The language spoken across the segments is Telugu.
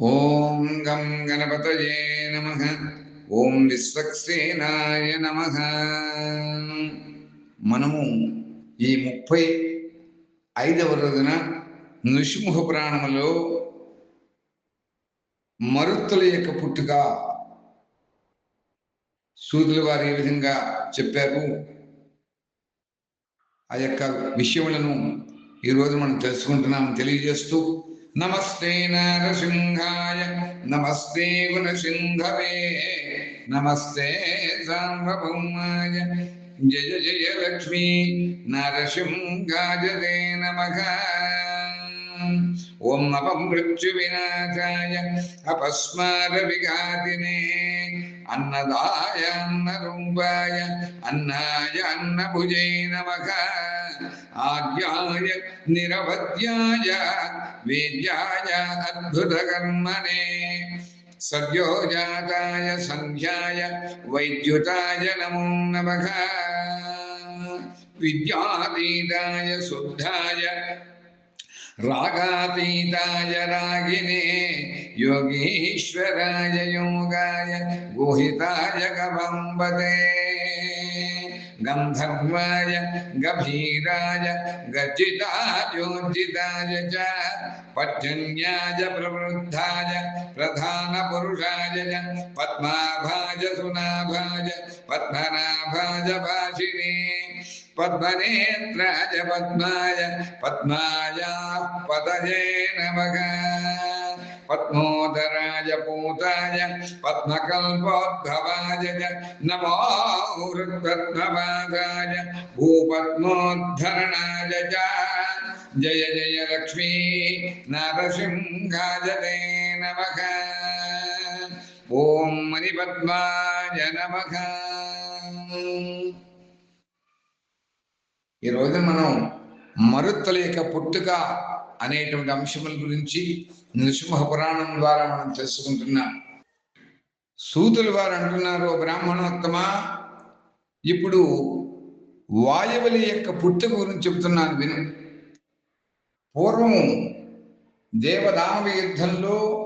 ఓం గం గణపతయే నమ. ఓం విశ్వక్సేనాయ నమ. మనము ఈ ముప్పై ఐదవ రోజున నృసింహ పురాణములో మరుత్తుల యొక్క పుట్టుక సూదుల వారు ఏ విధంగా చెప్పారు? ఆ యొక్క విషయములను ఈరోజు మనం తెలుసుకుంటున్నాం తెలియజేస్తూ നമസ്തേ നരസിംഹായ നമസ്തേ ഗുണസിംഹവേ നമസ്തേ സാർവഭൗമായ ജയ ജയ ലക്ഷ്മി നരസിംഹാജതേ നമ ഓം നവം മൃത്യുവിനാശായ അപസ്മാരവിഘാതിനേ അന്നദായ അന്നരൂപായ അന്നായ അന്നഭുജൈ നമഃ ఆజ్ఞాయ నిరవధ్యాయ వేద్యాయ అద్భుతకర్మణే సద్యోజాతాయ సంధ్యాయ వైద్యుతాయ నమో నమ విద్యాతీతాయ శుద్ధాయ రాగాతీతాయ రాగినే యోగీశ్వరాయ యోగాయ గుహితాయ గవంబదే गंधर्वाय गभीराय गजिताजोजिताय च, पर्जन्याय प्रवृद्धाय प्रधानपुरुषाय च पद्माभाय सुनाभाय पद्मनाभाय भाषिणे, पद्मनेत्राय, पद्माय, पद्माया पदये नमः। నమః పద్మోదరాయ పూతాయ పద్మకల్పోద్భవాయ చ నమో వృద్ధద్భవాదాయ భూపద్మోద్ధరణాయ చ జయ జయ లక్ష్మీ నరసింహాయ తే నమః ఓం మణిపద్మాయ నమః ఈ రోజున మనం మరుత్తుల యొక్క పుట్టుక అనేటువంటి అంశముల గురించి నృసింహ పురాణం ద్వారా మనం తెలుసుకుంటున్నాం సూతులు వారు అంటున్నారు బ్రాహ్మణోత్తమ ఇప్పుడు వాయువుల యొక్క పుట్టుక గురించి చెబుతున్నాను విను. పూర్వము దేవదానవ యుద్ధంలో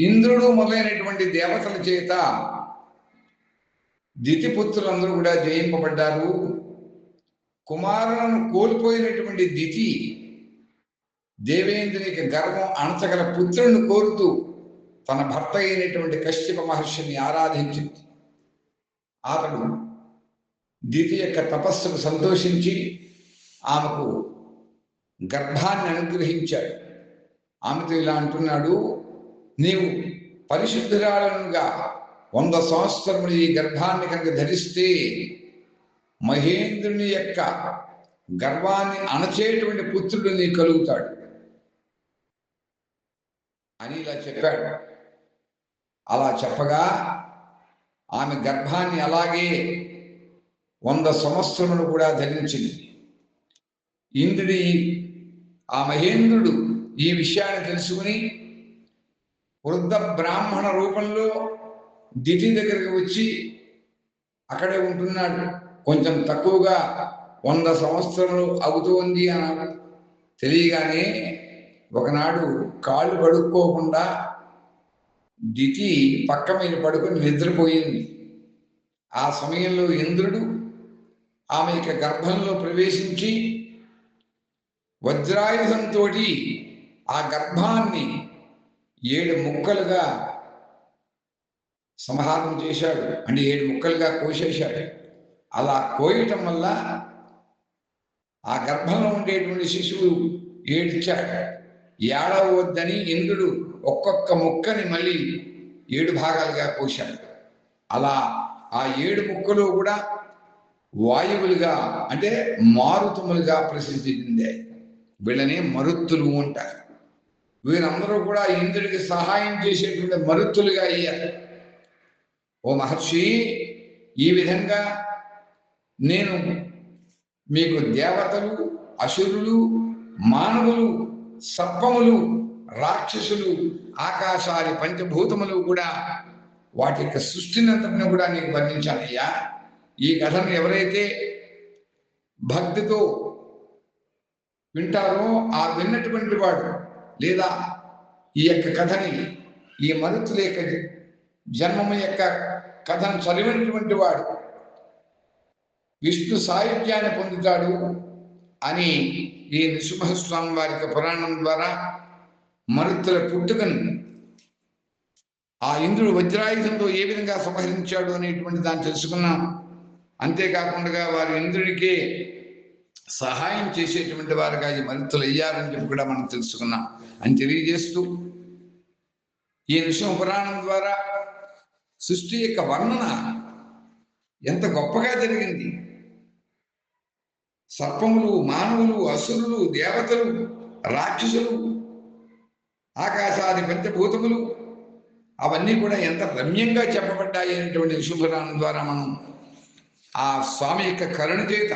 ఇంద్రుడు మొదలైనటువంటి దేవతల చేత దితిపుత్రులందరూ కూడా జయింపబడ్డారు. కుమారులను కోల్పోయినటువంటి దితి దేవేంద్రునికి గర్వం అణచగల పుత్రుని కోరుతూ తన భర్త అయినటువంటి కశ్యప మహర్షిని ఆరాధించింది. అతడు దితి యొక్క తపస్సుకు సంతోషించి ఆమెకు గర్భాన్ని అనుగ్రహించాడు. ఆమెతో ఇలా అంటున్నాడు నీవు పరిశుద్ధురాలనుగా వంద సంవత్సరములు ఈ గర్భాన్ని కనుక ధరిస్తే మహేంద్రుని యొక్క గర్వాన్ని అణచేటువంటి పుత్రుడు నీ కలుగుతాడు. అని ఇలా చెప్పాడు. అలా చెప్పగా ఆమె గర్భాన్ని అలాగే వంద సంవత్సరములు కూడా ధరించింది. ఇంద్రుడి ఆ మహేంద్రుడు ఈ విషయాన్ని తెలుసుకుని వృద్ధ బ్రాహ్మణ రూపంలో దితి దగ్గరికి వచ్చి అక్కడే ఉంటున్నాడు. కొంచెం తక్కువగా వంద సంవత్సరములు అవుతోంది అన్నాడు. తెలియగానే ఒకనాడు కాళ్ళు కడుక్కోకుండా దితి పక్క మీద పడుకుని నిద్రపోయింది. ఆ సమయంలో ఇంద్రుడు ఆమె యొక్క గర్భంలో ప్రవేశించి వజ్రాయుధంతో ఆ గర్భాన్ని ఏడు ముక్కలుగా సంహారం చేశాడు. అంటే ఏడు ముక్కలుగా కోసేశాడు. అలా కోయటం వల్ల ఆ గర్భంలో ఉండేటువంటి శిశువు ఏడ్చాడు. ఏడవద్దని ఇంద్రుడు ఒక్కొక్క ముక్కని మళ్ళీ ఏడు భాగాలుగా కోశాడు అలా ఆ ఏడు ముక్కలు కూడా వాయువులుగా అంటే మారుతములుగా ప్రసిద్ధి చెందాయి వీళ్ళని మరుత్తులు అంటారు. వీరందరూ కూడా ఇంద్రుడికి సహాయం చేసేటువంటి మరుత్తులుగా అయ్యారు. ఓ మహర్షి ఈ విధంగా నేను మీకు దేవతలు అసురులు మానవులు సర్పములు రాక్షసులు ఆకాశాది పంచభూతములు కూడా వాటి యొక్క సృష్టినంతటిని కూడా నీకు వర్ణించాలయ్యా. ఈ కథను ఎవరైతే భక్తితో వింటారో ఆ విన్నటువంటి వాడు లేదా ఈ యొక్క కథని ఈ మరుతుల యొక్క జన్మము యొక్క కథను చదివినటువంటి వాడు విష్ణు సాహిత్యాన్ని పొందుతాడు అని ఈ నృసింహస్వామి వారి యొక్క పురాణం ద్వారా మరుతుల పుట్టుకను ఆ ఇంద్రుడు వజ్రాయుధంతో ఏ విధంగా సంహరించాడు అనేటువంటి దాన్ని తెలుసుకున్నాం. అంతేకాకుండా వారు ఇంద్రుడికి సహాయం చేసేటువంటి వారుగా ఈ మరుతులు అయ్యారని చెప్పి కూడా మనం తెలుసుకున్నాం. అని తెలియజేస్తూ ఈ నృసింహ పురాణం ద్వారా సృష్టి యొక్క వర్ణన ఎంత గొప్పగా జరిగింది. సర్పములు మానవులు అసురులు దేవతలు రాక్షసులు ఆకాశాది పంచభూతములు అవన్నీ కూడా ఎంత రమ్యంగా చెప్పబడ్డాయి అనేటువంటి శుభరాణం ద్వారా మనం ఆ స్వామి యొక్క కరుణ చేత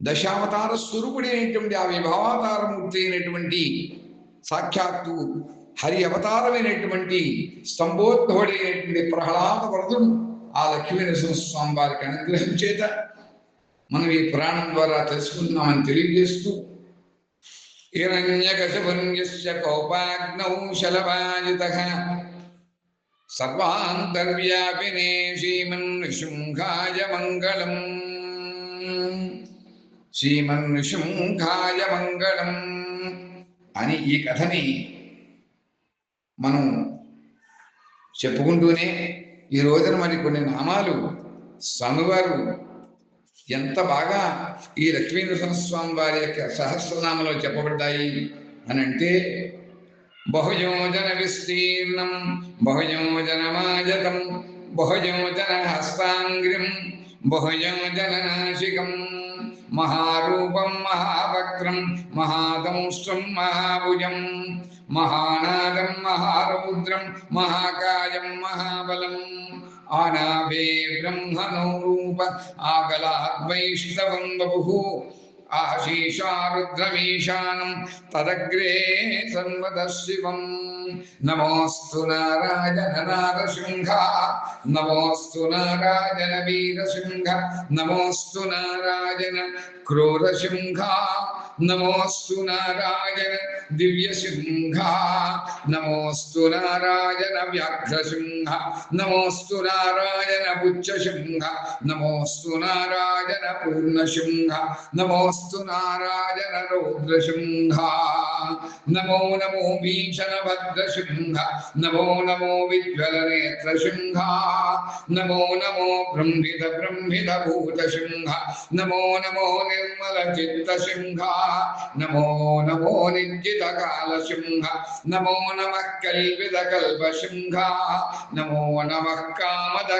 దశావతార స్వరూపుడి అయినటువంటి ఆ విభావాతారమూర్తి అయినటువంటి సాక్షాత్తు హరి అవతారమైనటువంటి స్తంభోద్భవుడైనటువంటి ప్రహ్లాద వరదుడు ఆ లక్ష్మీ నరసింహస్వామి వారికి అనుగ్రహం చేత మనం ఈ పురాణం ద్వారా తెలుసుకుంటున్నామని తెలియజేస్తూ హిరణ్యకశపుణ్యస్య కోపాగ్నౌ శలవాయుత సర్వాంతర్వ్యాపినే శ్రీమన్శృంఖాయ మంగళం. శ్రీమన్శృంఖాయ మంగళం అని ఈ కథని మనం చెప్పుకుంటూనే ఈ రోజున మరి కొన్ని నామాలు స్వామివారు ఎంత బాగా ఈ లక్ష్మీనరసింహస్వామి వారి యొక్క సహస్రనామంలో చెప్పబడ్డాయి అని అంటే బహుయోజన విస్తీర్ణం బహుయోజనమాజతం బహుయోజన హస్తాంగ్రిం బహుయోజన నాశికం మహారూపం మహావక్రం మహాదంష్టం మహాభుజం మహానాదం మహారౌద్రం మహాకాయం మహాబలం ആനാവേ ബ്രഹ്മണോ രൂപ ബഹു ബഭു ആശീഷാരുദ്രമീശാനം തദഗ്രേ സർവദശിവം നമോസ്തു നാരായണ നാരസിംഹ നമോസ്തു നാരായണ വീരസിംഹ നമോസ്തു നാരായണ ക്രൂരസിംഹ നമോസ്തു നാരായണ నారాయణ దివ్యసింహ నమోస్తు నారాయణ వ్యాఘ్రసింహ నమోస్తు నారాయణ బుచ్చసింహ నమోస్తు నారాయణ పూర్ణసింహ నమోస్తు నారాయణ రౌద్రసింహ నమో నమో భీషణ భద్రసింహ నమో నమో విజ్వల నేత్రసింహ నమో నమో బ్రహ్మిద బ్రహ్మిద భూతసింహ నమో నమో నిర్మల చిత్తసింహ నమో నమో నిర్జిత కాలసింహ నమో నమ కల్విద కల్పసింహ నమో నమ కామద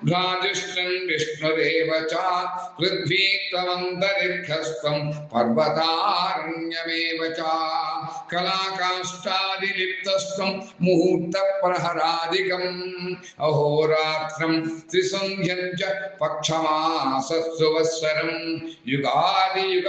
కామసింహ నమో నమస్తే భువనైకసింహ భవిష్ణుస్వం సహిష్ణుస్వం భ్రాజిష్ణన్ విష్ణురేవ చ పృథ్వీత్వమంతరిక్షస్వం పర్వతారణ్యమేవ చ కళాకాష్టాదిలిప్తస్వం ముహూర్త ప్రహరాదికం అహోరాత్రం త్రిసంధ్యం చ పక్షమాసత్సువత్సరం యుగాది యుగ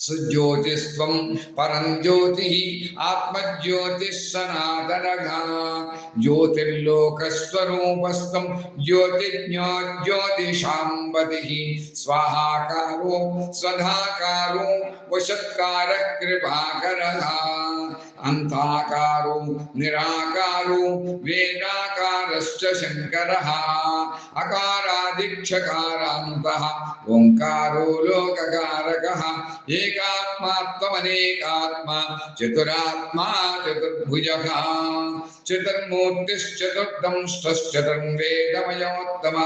सुज्योतिस्व पर ज्योति आत्मज्योतिसनातन ज्योतिर्लोकस्वरूपस्व ज्योतिज्ञो ज्योतिषाबति स्वाहाकारो स्वधाकारो वशत्कार పరం జ్యోతి అంతాకారో నిరాకారో వేదాకారశ్చ శంకర అకారాదిక్షకారాంత ఓంకారో లోకకారక ఏకాత్మాత్మనేకాత్మ చతురాత్మా చతుర్భుజ చతుర్మూర్తిశ్చతుర్దంష్టశ్చతుర్వేదమయోత్తమ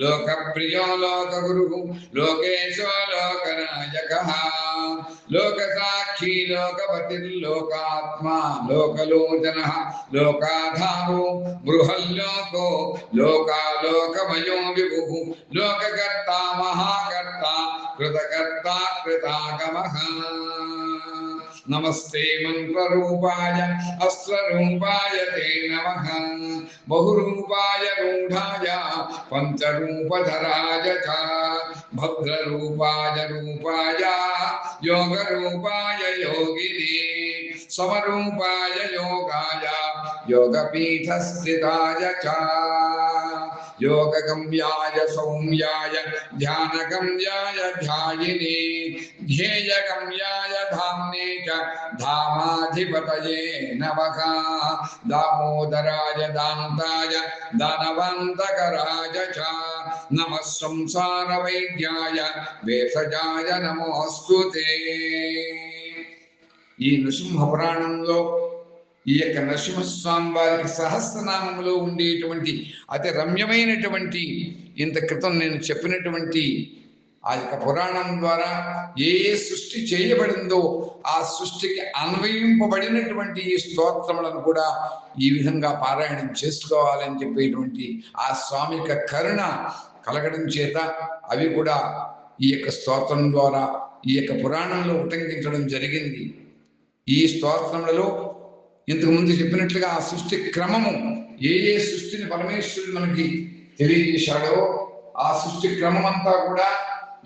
లోకప్రియో లోకగురు లోకేశో లోకనాయక లోకసాక్షి లోకపతిర్లోకాత్మా లోకలోచన లోకాధారో బృహల్లోకో లోకాలోకమయో విభు లోకకర్త మహాకర్త కృతకర్త కృతాగమ నమస్తే మంత్రరూపాయ అస్త్రరూపాయ తే నమ బహురూపాయ రూఢాయ పంచరూపధరాయ చ భద్రరూపాయ రూపాయ యోగరూపాయ యోగినే स्वरूपाय योगाय, योगपीठस्थिताय च। योगगम्याय, सौम्याय, ध्यानगम्याय, ध्यायिने, ध्येयगम्याय, धाम्ने च। धामाधिपतये नमः। दामोदराय, दान्ताय, दानवन्तकराय च। नमः संसारवैद्याय वेषजाय नमोऽस्तु ते। ఈ నృసింహ పురాణంలో ఈ యొక్క నరసింహస్వామి వారికి సహస్రనామంలో ఉండేటువంటి అతి రమ్యమైనటువంటి ఇంత క్రితం నేను చెప్పినటువంటి ఆ యొక్క పురాణం ద్వారా ఏ ఏ సృష్టి చేయబడిందో ఆ సృష్టికి అన్వయింపబడినటువంటి ఈ స్తోత్రములను కూడా ఈ విధంగా పారాయణం చేసుకోవాలని చెప్పేటువంటి ఆ స్వామి యొక్క కరుణ కలగడం చేత అవి కూడా ఈ యొక్క స్తోత్రం ద్వారా ఈ యొక్క పురాణంలో ఉటంకించడం జరిగింది. ఈ స్తోత్రములలో ఇంతకు ముందు చెప్పినట్లుగా ఆ సృష్టి క్రమము ఏ ఏ సృష్టిని పరమేశ్వరుడు మనకి తెలియజేశాడో ఆ సృష్టి క్రమం అంతా కూడా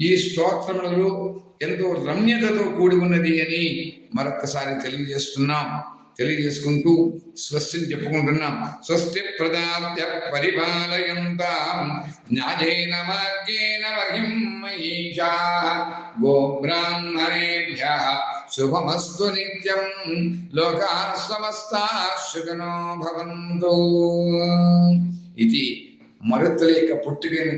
ఈ స్తోత్రములలో ఎంతో రమ్యతతో కూడి ఉన్నది అని మరొకసారి తెలియజేస్తున్నాం. తెలియజేసుకుంటూ స్వస్తిని చెప్పుకుంటున్నాం. స్వస్తి ప్రదాప్య పరిపాలయంతాం. న్యాయేన మార్గేణ మహిం మహిషా. గోబ్రాహ్మణేభ్య శుభమస్తు నిత్యం లోకా సమస్త సుఖనో భవంతు ఇది మరుతుల యొక్క పుట్టుకని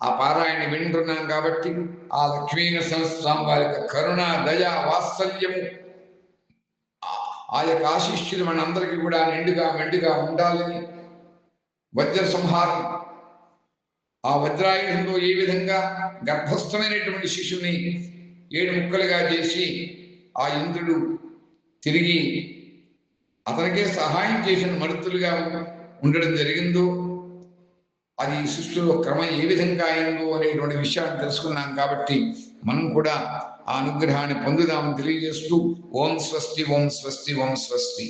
ఆ పారాయణ వింటున్నాం కాబట్టి ఆ లక్ష్మీనరసింహ సహస్రం వారి యొక్క కరుణ దయ వాత్సల్యము ఆ- ఆ యొక్క ఆశిష్యులు మనందరికీ కూడా నిండుగా మెండుగా ఉండాలని వజ్ర సంహారం ఆ వజ్రాయుధంలో ఏ విధంగా గర్భస్థమైనటువంటి శిశువుని ఏడు ముక్కలుగా చేసి ఆ ఇంద్రుడు తిరిగి అతనికే సహాయం చేసిన మరుతులుగా ఉండడం జరిగిందో అది సృష్టిలో క్రమం ఏ విధంగా అయిందో అనేటువంటి విషయాన్ని తెలుసుకున్నాం కాబట్టి మనం కూడా ఆ అనుగ్రహాన్ని పొందుదామని తెలియజేస్తూ ఓం స్వస్తి ఓం స్వస్తి ఓం స్వస్తి.